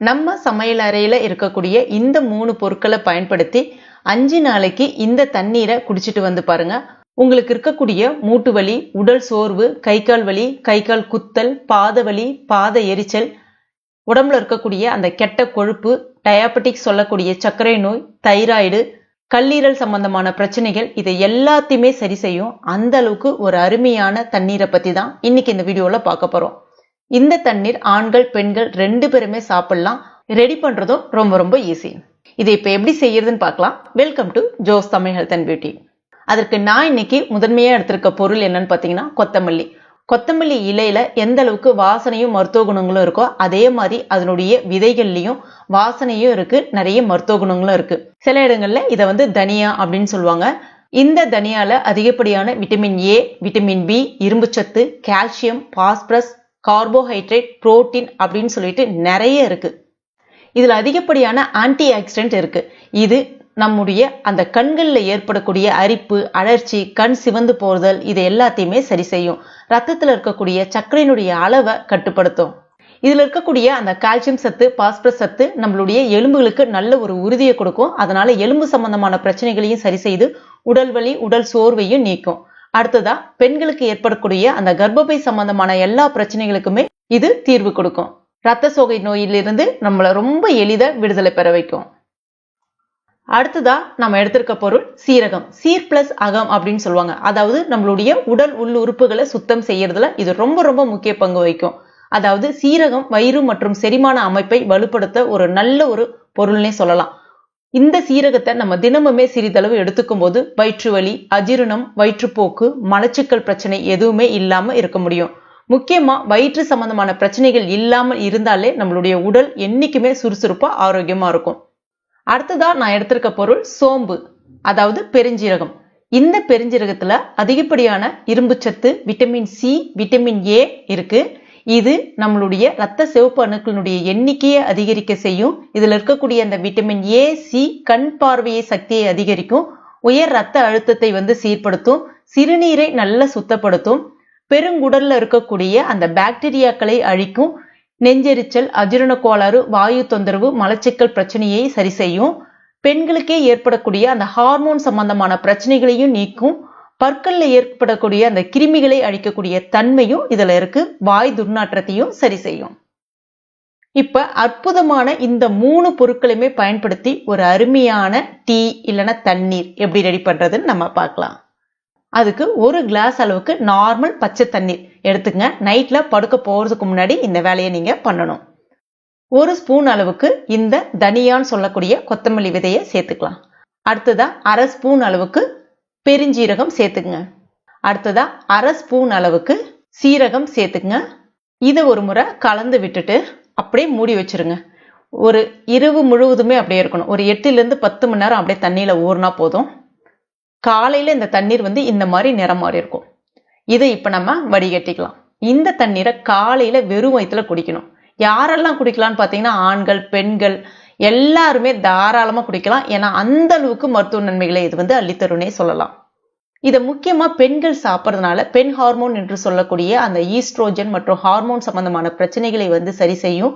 நம்ம சமையல் அறையில் இருக்கக்கூடிய இந்த மூணு பொருட்களை பயன்படுத்தி அஞ்சு நாளைக்கு இந்த தண்ணீரை குடிச்சிட்டு வந்து பாருங்க. உங்களுக்கு இருக்கக்கூடிய மூட்டு வலி உடல் சோர்வு கை கால் வலி கை கால் குத்தல் பாத வலி பாத எரிச்சல் உடம்புல இருக்கக்கூடிய அந்த கெட்ட கொழுப்பு டயாபெட்டிக் சொல்லக்கூடிய சர்க்கரை நோய் தைராய்டு கல்லீரல் சம்பந்தமான பிரச்சனைகள் இதை எல்லாத்தையுமே சரி செய்யும். அந்த அளவுக்கு ஒரு அருமையான தண்ணீரை பத்தி தான் இன்னைக்கு இந்த வீடியோல பார்க்க போறோம். இந்த தண்ணீர் ஆண்கள் பெண்கள் ரெண்டு பேருமே சாப்பிடலாம். ரெடி பண்றதும் ரொம்ப ரொம்ப ஈஸி இதை இப்ப எப்படி செய்யறதுன்னு பார்க்கலாம். Welcome to Jo's Tamil health and beauty அதற்கு நான் இன்னைக்கு முதன்மையா எடுத்திருக்க பொருள் என்னன்னு பாத்தீங்கன்னா கொத்தமல்லி. கொத்தமல்லி இலையில எந்த அளவுக்கு வாசனையும் மருத்துவ குணங்களும் இருக்கோ அதே மாதிரி அதனுடைய விதைகள்லயும் வாசனையும் இருக்கு. நிறைய மருத்துவ குணங்களும் இருக்கு. சில இடங்கள்ல இதை வந்து தனியா அப்படின்னு சொல்லுவாங்க. இந்த தனியால அதிகப்படியான விட்டமின் ஏ விட்டமின் பி இரும்புச்சத்து கால்சியம் பாஸ்பரஸ் கார்போஹைட்ரேட் புரோட்டீன் அப்படின்னு சொல்லிட்டு நிறைய இருக்கு. இதில் அதிகப்படியான ஆன்டி ஆக்சிடென்ட் இருக்கு. இது நம்முடைய அந்த கண்களில் ஏற்படக்கூடிய அரிப்பு அழற்சி கண் சிவந்து போறுதல் இது எல்லாத்தையுமே சரி செய்யும். ரத்தத்தில் இருக்கக்கூடிய சர்க்கரையினுடைய அளவை கட்டுப்படுத்தும். இதில் இருக்கக்கூடிய அந்த கால்சியம் சத்து பாஸ்பரஸ் சத்து நம்மளுடைய எலும்புகளுக்கு நல்ல ஒரு உறுதியை கொடுக்கும். அதனால எலும்பு சம்பந்தமான பிரச்சனைகளையும் சரி செய்து உடல் வலி உடல் சோர்வையும் நீக்கும். அடுத்ததா பெண்களுக்கு ஏற்படக்கூடிய அந்த கர்ப்பப்பை சம்பந்தமான எல்லா பிரச்சனைகளுக்குமே இது தீர்வு கொடுக்கும். ரத்த சோகை நோயிலிருந்து நம்மளை ரொம்ப எளித விடுதலை பெற வைக்கும். அடுத்ததா நம்ம எடுத்திருக்க பொருள் சீரகம். சீர் பிளஸ் அகம் அப்படின்னு சொல்லுவாங்க. அதாவது நம்மளுடைய உடல் உள் உறுப்புகளை சுத்தம் செய்யறதுல இது ரொம்ப ரொம்ப முக்கிய பங்கு வகிக்கும். அதாவது சீரகம் வயிறு மற்றும் செரிமான அமைப்பை வலுப்படுத்த ஒரு நல்ல ஒரு பொருள்னே சொல்லலாம். இந்த சீரகத்தை நம்ம தினமுமே சிறிதளவு எடுத்துக்கும் போது வயிற்று வலி அஜீரணம் வயிற்றுப்போக்கு மலச்சிக்கல் பிரச்சனை எதுவுமே இல்லாம இருக்க முடியும். முக்கியமா வயிற்று சம்பந்தமான பிரச்சனைகள் இல்லாமல் இருந்தாலே நம்மளுடைய உடல் என்னைக்குமே சுறுசுறுப்பா ஆரோக்கியமா இருக்கும். அடுத்ததா நான் எடுத்திருக்க பொருள் சோம்பு அதாவது பெருஞ்சீரகம். இந்த பெருஞ்சீரகத்துல அதிகப்படியான இரும்புச்சத்து விட்டமின் சி விட்டமின் ஏ இருக்கு. இது நம்மளுடைய ரத்த சிவப்பு அணுக்களினுடைய எண்ணிக்கையை அதிகரிக்க செய்யும். இதுல இருக்கக்கூடிய அந்த விட்டமின் ஏ சி கண் பார்வையை சக்தியை அதிகரிக்கும். உயர் ரத்த அழுத்தத்தை வந்து சீர்படுத்தும். சிறுநீரை நல்லா சுத்தப்படுத்தும். பெருங்குடல்ல இருக்கக்கூடிய அந்த பாக்டீரியாக்களை அழிக்கும். நெஞ்செரிச்சல் அஜீரண கோளாறு வாயு தொந்தரவு மலச்சிக்கல் பிரச்சனையை சரி செய்யும். பெண்களுக்கே ஏற்படக்கூடிய அந்த ஹார்மோன் சம்பந்தமான பிரச்சனைகளையும் நீக்கும். பற்களில் ஏற்படக்கூடிய அந்த கிருமிகளை அழிக்கக்கூடிய தன்மையும் இதில் இருக்கு. வாய் துர்நாற்றத்தையும் சரி செய்யும். இப்ப அற்புதமான இந்த மூணு பொருட்களையுமே பயன்படுத்தி ஒரு அருமையான டீ இல்லைன்னா தண்ணீர் எப்படி ரெடி பண்றதுன்னு நம்ம பார்க்கலாம். அதுக்கு ஒரு கிளாஸ் அளவுக்கு நார்மல் பச்சை தண்ணீர் எடுத்துங்க நைட்ல படுக்க போறதுக்கு முன்னாடி இந்த வேலையை நீங்க பண்ணணும். ஒரு ஸ்பூன் அளவுக்கு இந்த தனியான்னு சொல்லக்கூடிய கொத்தமல்லி விதையை சேர்த்துக்கலாம். அடுத்ததா அரை ஸ்பூன் அளவுக்கு பெருஞ்சீரகம் சேர்த்துக்குங்க. அடுத்ததா அரை ஸ்பூன் அளவுக்கு சீரகம் சேர்த்துக்குங்க. இதை ஒரு முறை கலந்து விட்டுட்டு அப்படியே மூடி வச்சிருங்க. ஒரு இரவு முழுவதுமே அப்படியே இருக்கணும். ஒரு எட்டுல இருந்து பத்து மணி நேரம் அப்படியே தண்ணியில ஊறினா போதும். காலையில இந்த தண்ணீர் வந்து இந்த மாதிரி நிறம் மாறி இருக்கும். இதை இப்ப நம்ம வடிகட்டிக்கலாம். இந்த தண்ணீரை காலையில வெறும் வயிற்றுல குடிக்கணும். யாரெல்லாம் குடிக்கலாம்னு பார்த்தீங்கன்னா ஆண்கள் பெண்கள் எல்லாருமே தாராளமாக குடிக்கலாம். ஏன்னா அந்த அளவுக்கு மருத்துவ நன்மைகளை இது வந்து அள்ளித்தருன்னே சொல்லலாம். இதை முக்கியமாக பெண்கள் சாப்பிட்றதுனால பெண் ஹார்மோன் என்று சொல்லக்கூடிய அந்த ஈஸ்ட்ரோஜன் மற்றும் ஹார்மோன் சம்பந்தமான பிரச்சனைகளை வந்து சரி செய்யும்.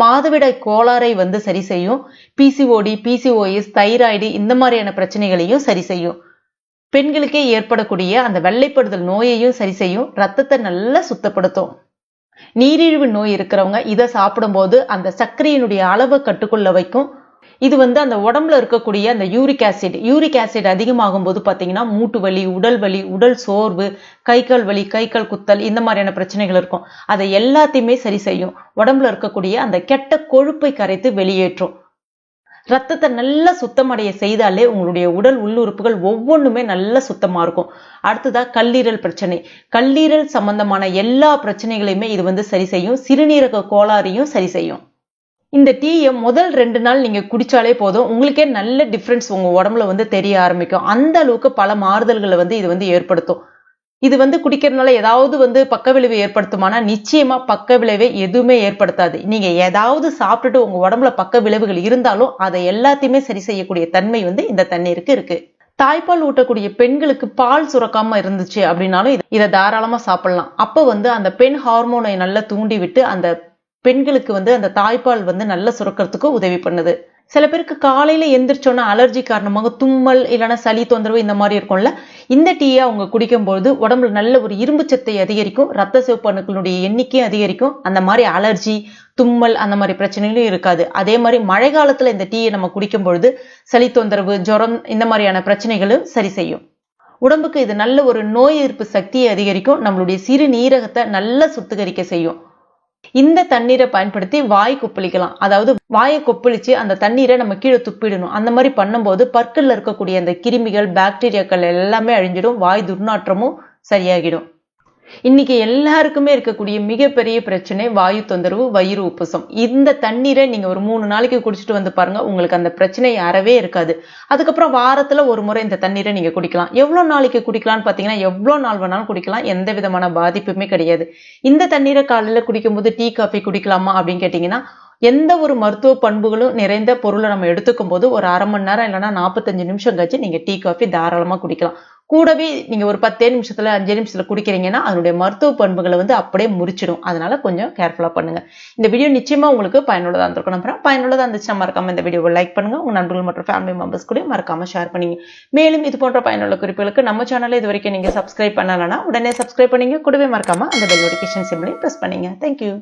மாதவிடாய் கோளாறை வந்து சரி செய்யும். பிசிஓடி பிசிஓஎஸ் தைராய்டு இந்த மாதிரியான பிரச்சனைகளையும் சரி செய்யும். பெண்களுக்கே ஏற்படக்கூடிய அந்த வெள்ளைப்படுதல் நோயையும் சரி செய்யும். ரத்தத்தை நல்லா சுத்தப்படுத்தும். நீரிழிவு நோய் இருக்கிறவங்க இதை சாப்பிடும்போது அந்த சர்க்கரையினுடைய அளவை கட்டுக்குள்ள வைக்கும். இது வந்து அந்த உடம்புல இருக்கக்கூடிய அந்த யூரிக் ஆசிட் யூரிக் ஆசிட் அதிகமாகும் போது பார்த்தீங்கன்னா மூட்டு வலி உடல் வலி உடல் சோர்வு கை கால் வலி கை கால் குத்தல் இந்த மாதிரியான பிரச்சனைகள் இருக்கும். அதை எல்லாத்தையுமே சரி செய்யும். உடம்புல இருக்கக்கூடிய அந்த கெட்ட கொழுப்பை கரைத்து வெளியேற்றும். ரத்தத்தை நல்லா சுத்தமடைய செய்தாலே உங்களுடைய உடல் உள்ளுறுப்புகள் ஒவ்வொன்றுமே நல்லா சுத்தமாக இருக்கும். அடுத்ததாக கல்லீரல் பிரச்சனை. கல்லீரல் சம்பந்தமான எல்லா பிரச்சனைகளையுமே இது வந்து சரி செய்யும். சிறுநீரக கோளாறையும் சரி செய்யும். இந்த டீயை முதல் ரெண்டு நாள் நீங்கள் குடித்தாலே போதும். உங்களுக்கே நல்ல டிஃப்ரென்ஸ் உங்கள் உடம்புல வந்து தெரிய ஆரம்பிக்கும். அந்த அளவுக்கு பல மாறுதல்களை வந்து இது வந்து ஏற்படுத்தும். இது வந்து குடிக்கிறதுனால ஏதாவது வந்து பக்க விளைவு ஏற்படுத்துமானா நிச்சயமா பக்க விளைவை எதுவுமே ஏற்படுத்தாது. நீங்க ஏதாவது சாப்பிட்டுட்டு உங்க உடம்புல பக்க விளைவுகள் இருந்தாலும் அதை எல்லாத்தையுமே சரி செய்யக்கூடிய தன்மை வந்து இந்த தண்ணீருக்கு இருக்கு. தாய்ப்பால் ஊட்டக்கூடிய பெண்களுக்கு பால் சுரக்காம இருந்துச்சு அப்படின்னாலும் இதை தாராளமா சாப்பிடலாம். அப்ப வந்து அந்த பெண் ஹார்மோனை நல்லா தூண்டி விட்டு அந்த பெண்களுக்கு வந்து அந்த தாய்ப்பால் வந்து நல்லா சுரக்கிறதுக்கு உதவி பண்ணுது. சில பேருக்கு காலையில் எந்திரிச்சோன்னா அலர்ஜி காரணமாக தும்மல் இல்லைன்னா சளி தொந்தரவு இந்த மாதிரி இருக்கும்ல. இந்த டீயை அவங்க குடிக்கும்போது உடம்புல நல்ல ஒரு இரும்பு சத்தை அதிகரிக்கும் ரத்த சிவப்பு அணுக்களுடைய எண்ணிக்கையும் அதிகரிக்கும். அந்த மாதிரி அலர்ஜி தும்மல் அந்த மாதிரி பிரச்சனைகளும் இருக்காது. அதே மாதிரி மழை காலத்துல இந்த டீயை நம்ம குடிக்கும் பொழுது சளி தொந்தரவு ஜுரம் இந்த மாதிரியான பிரச்சனைகளும் சரி செய்யும். உடம்புக்கு இது நல்ல ஒரு நோய் எதிர்ப்பு சக்தியை அதிகரிக்கும். நம்மளுடைய சிறுநீரகத்தை நல்லா சுத்திகரிக்க செய்யும். இந்த தண்ணீரை பயன்படுத்தி வாய் கொப்பளிக்கலாம். அதாவது வாயை கொப்பளிச்சு அந்த தண்ணீரை நம்ம கீழே துப்பிடணும். அந்த மாதிரி பண்ணும்போது பற்கள்ல இருக்கக்கூடிய அந்த கிருமிகள் பாக்டீரியாக்கள் எல்லாமே அழிஞ்சிடும். வாய் துர்நாற்றமும் சரியாகிடும். இன்னைக்கு எல்லாருக்குமே இருக்கக்கூடிய மிகப்பெரிய பிரச்சனை வாயு தொந்தரவு வயிறு உப்புசம். இந்த தண்ணீரை நீங்க ஒரு மூணு நாளைக்கு குடிச்சிட்டு வந்து பாருங்க உங்களுக்கு அந்த பிரச்சனை அறவே இருக்காது. அதுக்கப்புறம் வாரத்துல ஒரு முறை இந்த தண்ணீரை நீங்க குடிக்கலாம். எவ்வளவு நாளைக்கு குடிக்கலாம்னு பாத்தீங்கன்னா எவ்வளவு நாள் வேணாலும் குடிக்கலாம். எந்த விதமான பாதிப்புமே கிடையாது. இந்த தண்ணீரை காலையில குடிக்கும்போது டீ காஃபி குடிக்கலாமா அப்படின்னு கேட்டீங்கன்னா எந்த ஒரு மருத்துவ பண்புகளும் நிறைந்த பொருளை நம்ம எடுத்துக்கும் போது ஒரு அரை மணி நேரம் இல்லைன்னா நாற்பத்தஞ்சு நிமிஷம் கழிச்சு நீங்க டீ காஃபி தாராளமா குடிக்கலாம். கூடவே நீங்கள் ஒரு பத்தே நிமிஷத்தில் அஞ்சே நிமிஷத்தில் குடிக்கிறீங்கன்னா அதனுடைய மருத்துவ பண்புகளை வந்து அப்படியே முறிச்சிடும். அதனால கொஞ்சம் கேர்ஃபுல்லாக பண்ணுங்கள் இந்த வீடியோ நிச்சயமாக உங்களுக்கு பயனுள்ளதாக இருந்திருக்கும். நம்புறேன் பயனுள்ளதாக இருந்துச்சுன்னா மறக்காமல் இந்த வீடியோவை லைக் பண்ணுங்க. உங்கள் நண்பர்கள் மற்றும் ஃபேமிலி மெம்பர்ஸ் கூட மறக்காமல் ஷேர் பண்ணிங்க. மேலும் இது போன்ற பயனுள்ள குறிப்புகளுக்கு நம்ம சேனலை இது வரைக்கும் நீங்கள் சப்ஸ்கிரைப் பண்ணலைன்னா உடனே சப்ஸ்கிரைப் பண்ணிங்க. கூடவே மறக்காமல் அந்த பெல் நோட்டிஃபிகேஷன் சிம்லையும் ப்ரெஸ் பண்ணிங்க. Thank you